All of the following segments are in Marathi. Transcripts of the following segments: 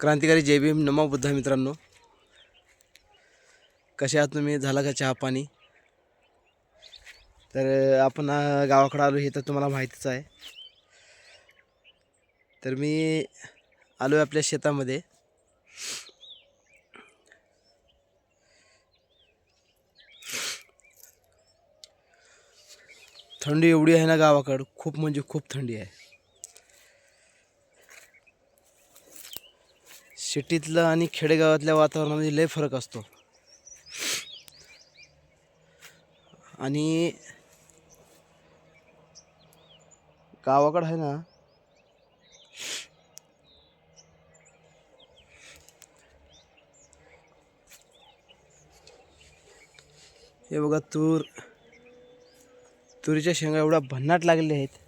क्रांतिकारी जय भीम नमो बुद्धा मित्रांनो. कसे आहात तुम्ही? झाला का चहा पाणी? तर आपण गावाकडं आलो हे तर तुम्हाला माहितीच आहे. तर मी आलो आहे आपल्या शेतामध्ये. थंडी एवढी आहे ना गावाकडं. खूप म्हणजे खूप थंडी आहे. सिटीतलं आणि खेडेगावातल्या वातावरणामध्ये लय फरक असतो. आणि गावाकडं आहे ना हे बघा तूर तुरीच्या शेंगा एवढ्या भन्नाट लागलेल्या आहेत.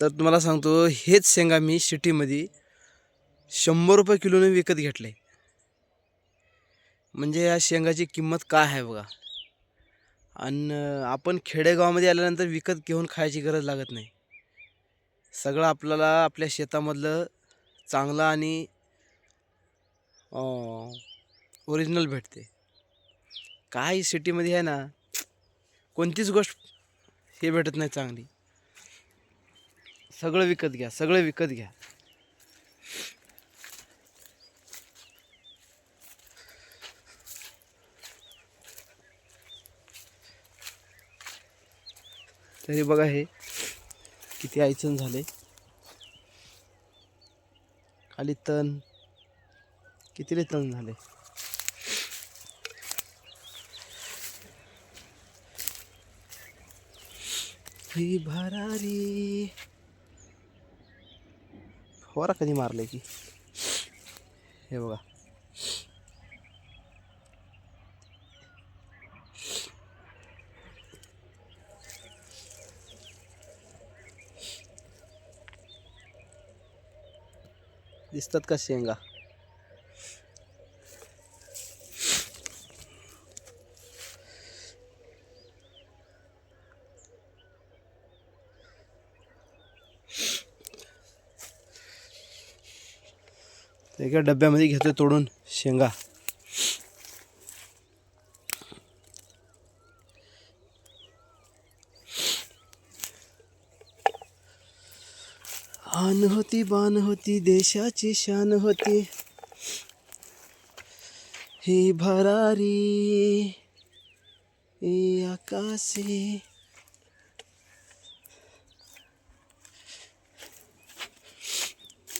तर तुम्हाला सांगतो हेच शेंगा मी सिटीमध्ये शंभर रुपये किलोने विकत घेतले. म्हणजे या शेंगाची किंमत काय आहे बघा. आणि आपण खेडेगावामध्ये आल्यानंतर विकत घेऊन खायची गरज लागत नाही. सगळं आपल्याला आपल्या शेतामधलं चांगलं आणि ओरिजिनल भेटते. काय सिटीमध्ये आहे ना कोणतीच गोष्ट हे भेटत नाही चांगली. सगळं विकत घ्या सगळं विकत घ्या. तरी बघा हे किती आयचन झाले खाली तण. कितीले तण झाले? भरारी. फवारा कधी मारले की हे बघा. दिसतात का शेंगा? एका डब्यामध्ये घेतो तोडून शेंगा. आन होती बान होती देशाची शान होती. ही भरारी आकाशी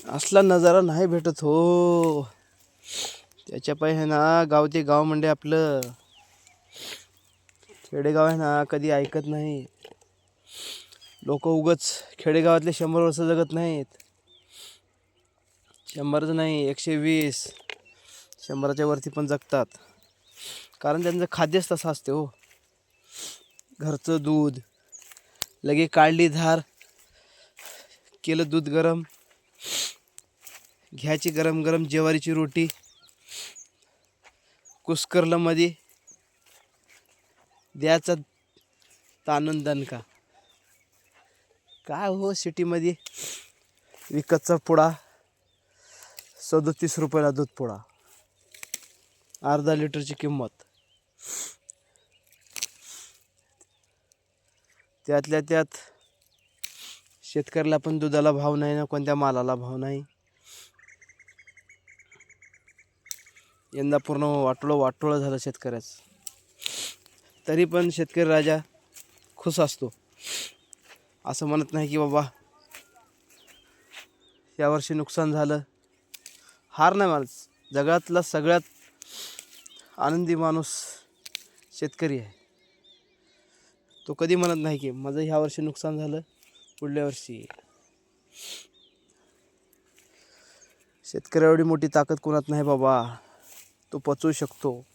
असला नजारा नाही भेटत हो. त्याच्या पाय आहे ना गाव ते गाव म्हणजे आपलं. खेडेगाव आहे ना कधी ऐकत नाही लोक उगच खेडेगावातले शंभर वर्ष जगत नाहीत. शंभरच नाही एकशे वीस. शंभराच्या वरती पण जगतात. कारण त्यांचं खाद्यच तसं असते हो. घरचं दूध लगे काढली धार केलं दूध गरम. घ्यायची गरम गरम ज्वारीची रोटी कुस्करलामध्ये द्यायचा तानून दणका. काय हो सिटीमध्ये? विकतचा पुडा सदोतीस रुपयाला दूध पुडा. अर्धा लिटरची किंमत. त्यातल्या त्यात शेतकऱ्याला पण दुधाला भाव नाही ना कोणत्या मालाला भाव नाही. यंदा पूर्ण वाटोळं वाटोळं झालं शेतकऱ्याचं. तरी पण शेतकरी राजा खुश असतो. असं म्हणत नाही की बाबा यावर्षी नुकसान झालं. हार नाही माणूस. जगातला सगळ्यात आनंदी माणूस शेतकरी आहे. तो कधी म्हणत नाही की माझं ह्या वर्षी नुकसान झालं पुढल्या वर्षी शेतकऱ्या एवढी मोठी ताकद कोणात नाही बाबा. तो पचवू शकतो.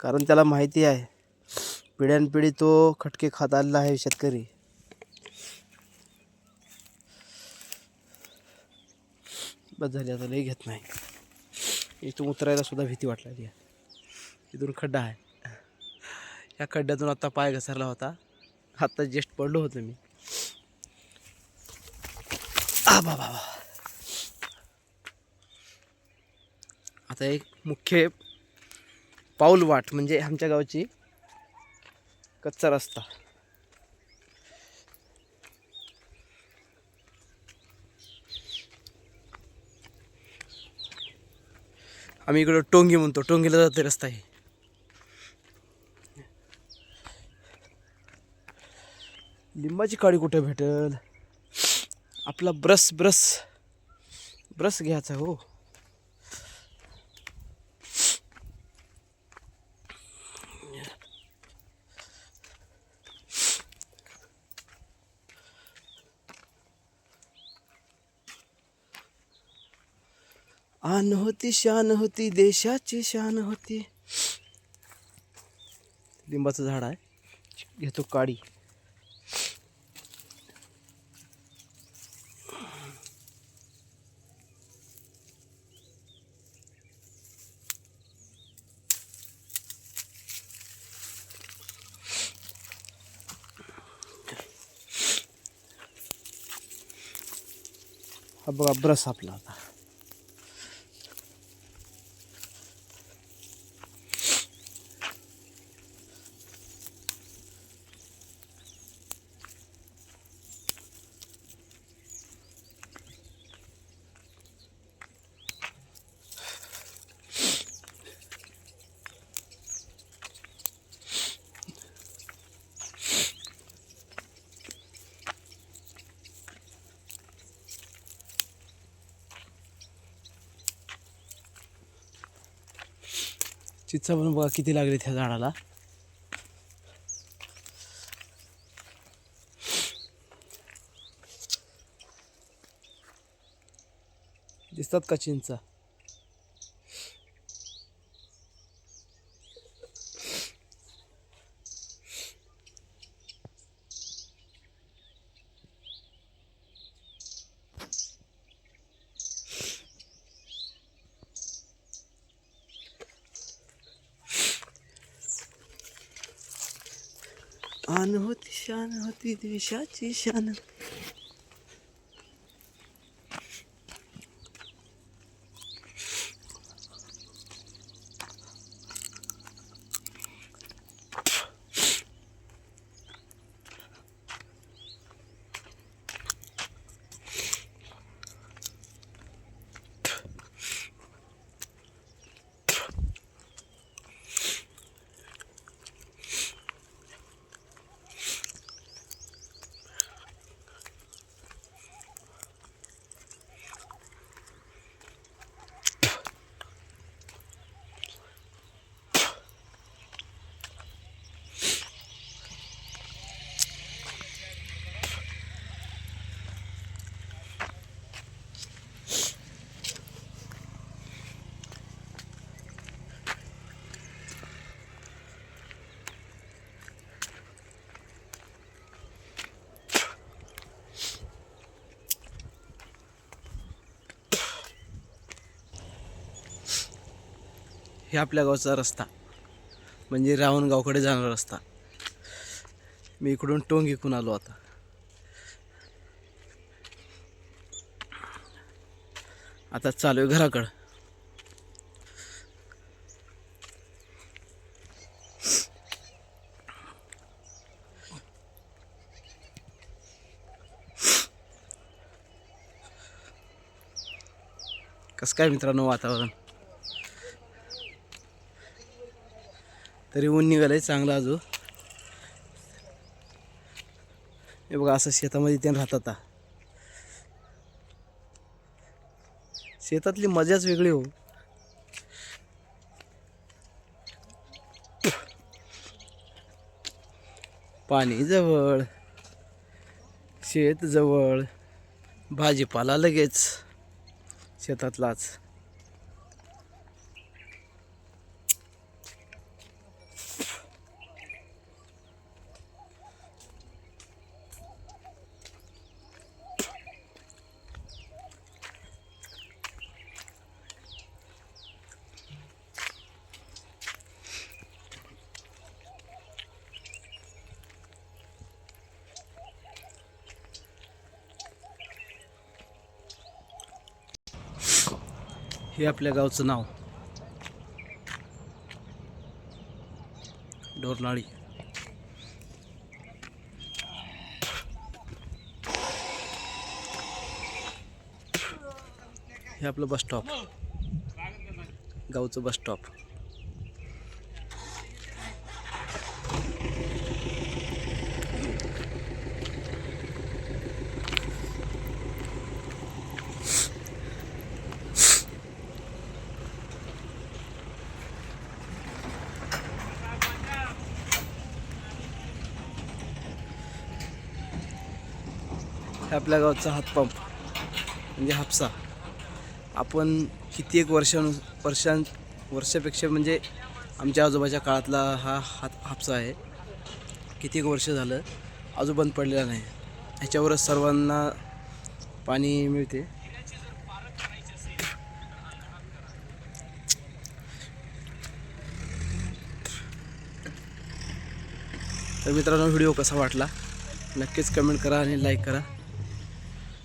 कारण त्याला माहिती आहे पिढ्यानपिढी तो खटके खात आलेला आहे शेतकरी. बस झाली आता लई घेत नाही. इथून उतरायला सुद्धा भीती वाटलेली आहे. इथून खड्डा आहे. या खड्ड्यातून आता पाय घसरला होता. आत्ता जस्ट पडलो होतो मी. बाबा बाबा आता एक मुख्य पाऊल वाट म्हणजे आमच्या गावची कच्चा रस्ता. आम्ही इकडं टोंगी म्हणतो टोंगीला जाते रस्ता आहे लिंबाची काडी कुठे भेटल? आपला ब्रश ब्रश ब्रश घ्यायचा हो. आन होती शान होती देशाची शान होती. लिंबाचं झाड आहे. घेतो काडी. हा बघा ब्रश आपला आता चिचा पण बघा किती लागले त्या झाडाला. दिसतात का चिंचा? आन होती शान होती हे आपल्या गावचा रस्ता. म्हणजे रावणगावकडे जाणारा रस्ता. मी इकडून टोंग इकून आलो आता. आता चालू आहे घराकडं. कसं काय मित्रांनो वातावरण? तरी ऊन निघालंय चांगलं अजून. हे बघा असं शेतामध्ये ते राहतात आता. शेतातली मजाच वेगळी हो. पाणी जवळ शेत जवळ भाजीपाला लगेच शेतातलाच. हे आपल्या गावचं नाव. डोरनाळी. हे आपलं बस स्टॉप. गावचं बस स्टॉप. आपल्या गावचा हातपंप म्हणजे हापसा. आपण किती एक वर्षानु वर्षां वर्षापेक्षा म्हणजे आमच्या आजोबाच्या काळातला हा हात हापसा आहे. किती एक वर्ष झालं अजून बंद पडलेला नाही. ह्याच्यावरच सर्वांना पाणी मिळते. तर मित्रांनो व्हिडिओ कसा वाटला? नक्कीच कमेंट करा आणि लाईक करा.